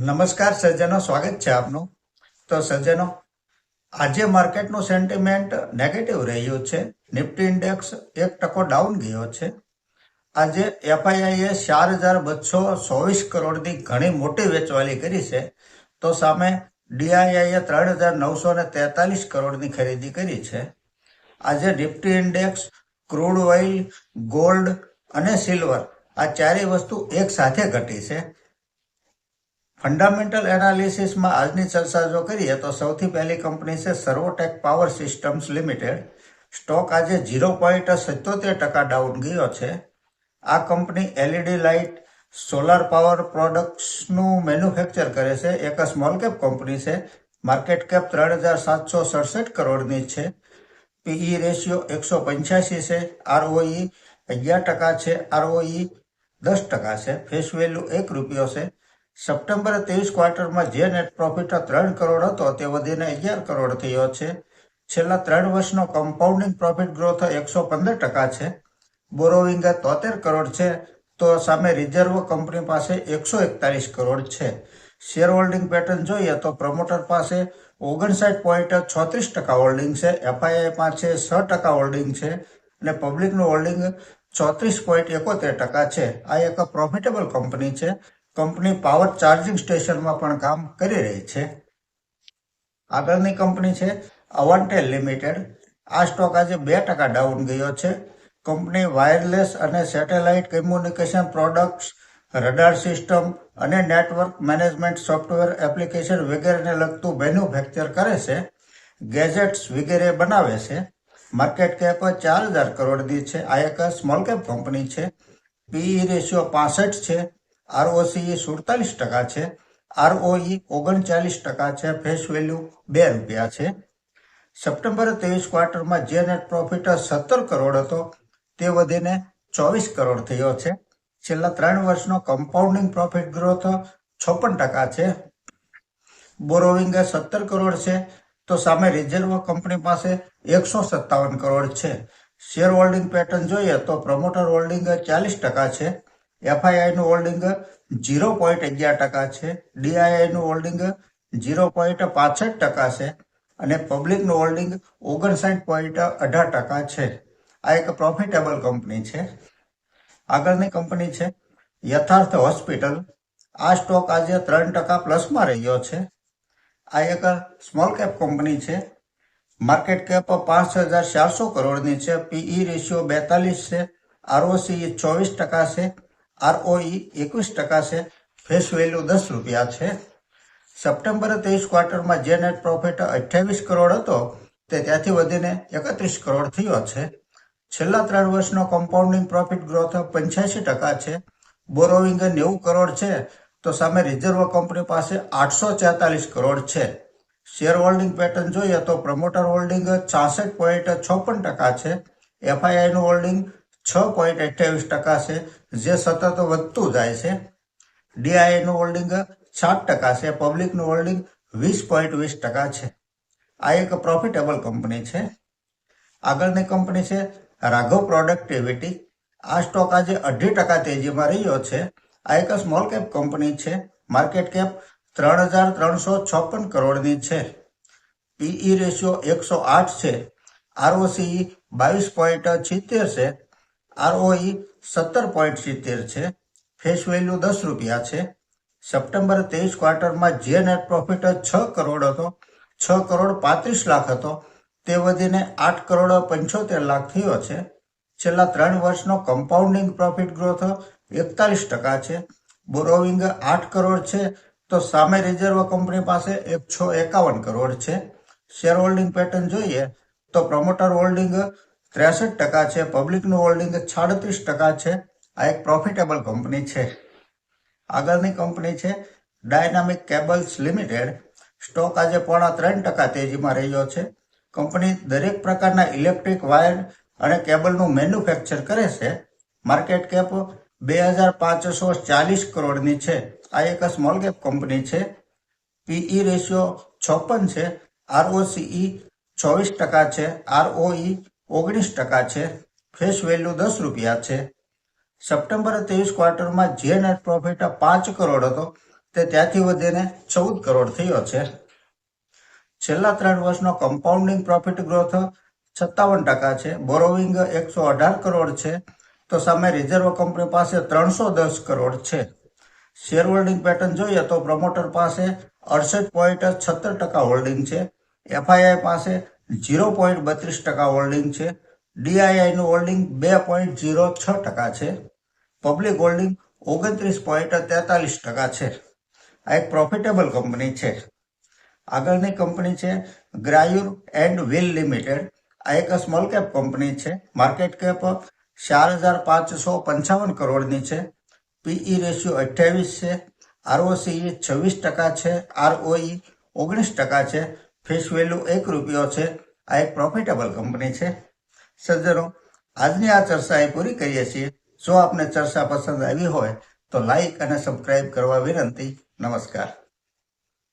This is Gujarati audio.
નમસ્કાર સજ્જનો, સ્વાગત છે આપનું. તો સજ્જનો, આજે માર્કેટનું સેન્ટિમેન્ટ નેગેટિવ રહ્યું છે. નિફ્ટી ઇન્ડેક્સ એક ટકો ડાઉન ગયો છે. આજે એફઆઈઆઈએ ચાર હજાર બસો ચોવીસ કરોડની ઘણી મોટી વેચવાલી કરી છે. તો સામે ડીઆઈઆઈએ ત્રણ હજાર નવસો ને તેતાલીસ કરોડની ખરીદી કરી છે. આજે Nifty index, crude oil, gold અને સિલ્વર આ ચારેય વસ્તુ એક સાથે ઘટી છે. ફંડામેન્ટલ એનાલિસિસમાં આજની ચર્ચા જો કરીએ તો સૌથી પહેલી કંપની છે Servotech power systems limited stock આજે ઝીરો પોઈન્ટ સિત્તોતેર ટકા ડાઉન ગયો છે. આ company LED light solar power પ્રોડક્ટ્સનું મેન્યુફેક્ચર કરે છે. એક સ્મોલ કેપ કંપની છે. માર્કેટ કેપ ત્રણ હજાર સાતસો સડસઠ કરોડની છે. પીઈ રેશિયો એકસો પંચ્યાસી છે. આરઓઈ અગિયાર ટકા છે. આરઓઈ દસ ટકા છે. ફેસ વેલ્યુ એક રૂપિયો છે. સપ્ટેમ્બર ત્રેવીસ ક્વાર્ટરમાં જે નેટ પ્રોફિટ ત્રણ કરોડ હતો તે વધીને અગિયાર કરોડ થયો છે. છેલ્લા ત્રણ વર્ષનો કમ્પાઉન્ડિંગ પ્રોફિટ ગ્રોથ એકસો પંદર ટકા છે. બોરોવિંગ તોતેર કરોડ છે તો સામે રિઝર્વ કંપની પાસે એકસો એકતાલીસ કરોડ છે. શેર હોલ્ડિંગ પેટર્ન જોઈએ તો પ્રમોટર પાસે ઓગણસાઠ પોઈન્ટ છોત્રીસ ટકા હોલ્ડિંગ છે. એફઆઈઆઈ પાસે છ ટકા હોલ્ડિંગ છે અને પબ્લિકનું હોલ્ડિંગ ચોત્રીસ પોઈન્ટ એકોતેર ટકા છે. આ એક પ્રોફિટેબલ કંપની છે. કંપની પાવર ચાર્જિંગ સ્ટેશનમાં પણ કામ કરી રહી છે. આગળની કંપની છે અવન્ટેલ લિમિટેડ આ સ્ટોક આજે બે ટકા ડાઉન ગયો છે. કંપની વાયરલેસ અને satellite communication products, radar system અને નેટવર્ક મેનેજમેન્ટ સોફ્ટવેર એપ્લિકેશન વગેરેને લગતું મેન્યુફેક્ચર કરે છે. ગેજેટ્સ વગેરે બનાવે છે. માર્કેટ કેપ ચાર હજાર કરોડની છે. આ એક સ્મોલ કેપ કંપની છે. પીઈ રેશિયો પાસઠ છે. આરઓસી સુડતાલીસ ટકા છે, આરઓઈ ઓગણચાલીસ ટકા છે, ફેસ વેલ્યુ બે રૂપિયા છે. સપ્ટેમ્બર ત્રેવીસ ક્વાર્ટરમાં જે નેટ પ્રોફિટ સત્તર કરોડ હતો, તે વધીને ચોવીસ કરોડ થયો છે. છેલ્લા ત્રણ વર્ષનો કમ્પાઉન્ડિંગ પ્રોફિટ ગ્રોથ છપ્પન ટકા છે. બોરોવિંગ સત્તર કરોડ છે, તો સામે રિઝર્વ કંપની પાસે એકસો સત્તાવન કરોડ છે. શેર હોલ્ડિંગ પેટર્ન જોઈએ તો પ્રમોટર હોલ્ડિંગ ચાલીસ ટકા છે. એફઆઈઆઈનું હોલ્ડિંગ ઝીરો પોઈન્ટ અગિયાર ટકા છે. ડીઆઈઆઈનું હોલ્ડિંગ ઝીરો પોઈન્ટ પાસઠ ટકા છે. અને પબ્લિકનું હોલ્ડિંગ ઓગણસાઠ પોઈન્ટ અઢાર ટકા છે. આ એક પ્રોફિટેબલ કંપની છે. આગળની કંપની છે યથાર્થ હોસ્પિટલ આ સ્ટોક આજે ત્રણ ટકા પ્લસમાં રહ્યો છે. આ એક સ્મોલ કેપ કંપની છે. માર્કેટ કેપ પાંચ હજાર ચારસો કરોડની છે. પીઈ રેશિયો બેતાલીસ છે. આરઓસી ચોવીસ ટકા છે. આરઓઈ એકવીસ ટકા છે. ફેસ વેલ્યુ દસ રૂપિયા છે. સપ્ટેમ્બર ત્રેવીસ ક્વાર્ટરમાં જે નેટ પ્રોફિટ અઠ્યાવીસ કરોડ હતો, તે ત્યાંથી વધીને એકત્રીસ કરોડ થયો છે. છેલ્લા ત્રણ વર્ષનો કમ્પાઉન્ડિંગ પ્રોફિટ ગ્રોથ પંચ્યાસી ટકા છે. બોરોવિંગ નેવું કરોડ છે, તો સામે રિઝર્વ કંપની પાસે આઠસો છેતાલીસ કરોડ છે. શેર હોલ્ડિંગ પેટર્ન જોઈએ તો પ્રમોટર હોલ્ડિંગ છાસઠ પોઈન્ટ છપ્પન ટકા છે. એફઆઈઆઈનું હોલ્ડિંગ છ પોઈન્ટ અઠ્યાવીસ ટકા છે, જે સતત વધતું જાય છે. ડીઆઈનું હોલ્ડિંગ સાત ટકા છે પબ્લિકનું હોલ્ડિંગ વીસ પોઈન્ટ વીસ ટકા છે. આ એક પ્રોફિટેબલ કંપની છે. આગળની કંપની છે રાઘવ પ્રોડક્ટિવિટી આ સ્ટોક આજે અઢી ટકા તેજીમાં રહ્યો છે. આ એક સ્મોલ કેપ કંપની છે. માર્કેટ કેપ ત્રણ હજાર ત્રણસો છપ્પન કરોડની છે. પીઈ રેશિયો એકસો આઠ છે. આરઓસી બાવીસ પોઈન્ટ છિત્તેર છે. આરઓઈ સત્તર પોઈન્ટ સિત્તેર છે. ફેસ વેલ્યુ દસ રૂપિયા છે. સપ્ટેમ્બર ત્રેવીસ ક્વાર્ટરમાં જે નેટ પ્રોફિટ છ કરોડ હતો, છ કરોડ પાંત્રીસ લાખ હતો, તે વધીને આઠ કરોડ પંચોતેર લાખ થયો છે. છેલ્લા ત્રણ વર્ષનો કમ્પાઉન્ડિંગ પ્રોફિટ ગ્રોથ એકતાલીસ ટકા છે. બોરોવિંગ આઠ કરોડ છે, તો સામે રિઝર્વ કંપની પાસે એકસો એકાવન કરોડ છે. શેર હોલ્ડિંગ પેટર્ન જોઈએ, તો પ્રમોટર હોલ્ડિંગ ત્રેસઠ ટકા છે, પબ્લિકનું હોલ્ડિંગ સાડત્રીસ ટકા છે. આ એક પ્રોફિટેબલ કંપની છે. આગળની કંપની છે ડાયનામિક કેબલ્સ લિમિટેડ સ્ટોક આજે પોણા ત્રણ ટકા તેજીમાં રહ્યો છે. કંપની દરેક પ્રકારના ઇલેક્ટ્રિક વાયર અને કેબલનું મેન્યુફેક્ચર કરે છે. માર્કેટ કેપ બે હજાર પાંચસો ચાલીસ કરોડની છે. આ એક સ્મોલ કેપ કંપની છે. પીઈ રેશિયો છપ્પન છે. આરઓસીઈ ચોવીસ ટકા છે. આરઓઈ ઓગણીસ ટકા છે. ફેસ વેલ્યુ દસ રૂપિયા છે. સપ્ટેમ્બર ત્રેવીસ ક્વાર્ટરમાં જે નેટ પ્રોફિટ પાંચ કરોડ હતો, તે ત્યાંથી વધીને ચૌદ કરોડ થયો છે. છેલ્લા ત્રણ વર્ષનો કમ્પાઉન્ડિંગ પ્રોફિટ ગ્રોથ સત્તાવન ટકા છે. બોરોવિંગ એકસો અઢાર કરોડ છે. તો સામે રિઝર્વ કંપની પાસે ત્રણસો દસ કરોડ છે. શેર હોલ્ડિંગ પેટર્ન જોઈએ તો પ્રમોટર પાસે અડસઠ પોઈન્ટ છત્તર ટકા હોલ્ડિંગ છે. એફઆઈઆઈ પાસે ઝીરો પોઈન્ટ બત્રીસ ટકા હોલ્ડિંગ છે. ડીઆઈઆઈનું હોલ્ડિંગ બે પોઈન્ટ ઝીરો છ ટકા છે. પબ્લિક હોલ્ડિંગ ઓગણત્રીસ પોઈન્ટ તેતાલીસ ટકા છે. આ એક પ્રોફિટેબલ કંપની છે. આગળની કંપની છે ગ્રાયુર એન્ડ વિલ લિમિટેડ. આ એક સ્મોલ કેપ કંપની છે. માર્કેટ કેપ ચાર હજાર પાંચસો પંચાવન કરોડની છે. પીઈ રેશિયો અઠ્યાવીસ છે. આરઓસી છવ્વીસ ટકા છે. આરઓઈ ઓગણીસ ટકા છે. ફેસ વેલ્યુ એક રૂપિયો છે. આ એક પ્રોફિટેબલ કંપની છે. સજ્જનો, આજની આ ચર્ચા એ પૂરી કરીએ છીએ. જો આપને ચર્ચા પસંદ આવી હોય તો લાઈક અને સબસ્ક્રાઇબ કરવા વિનંતી. નમસ્કાર.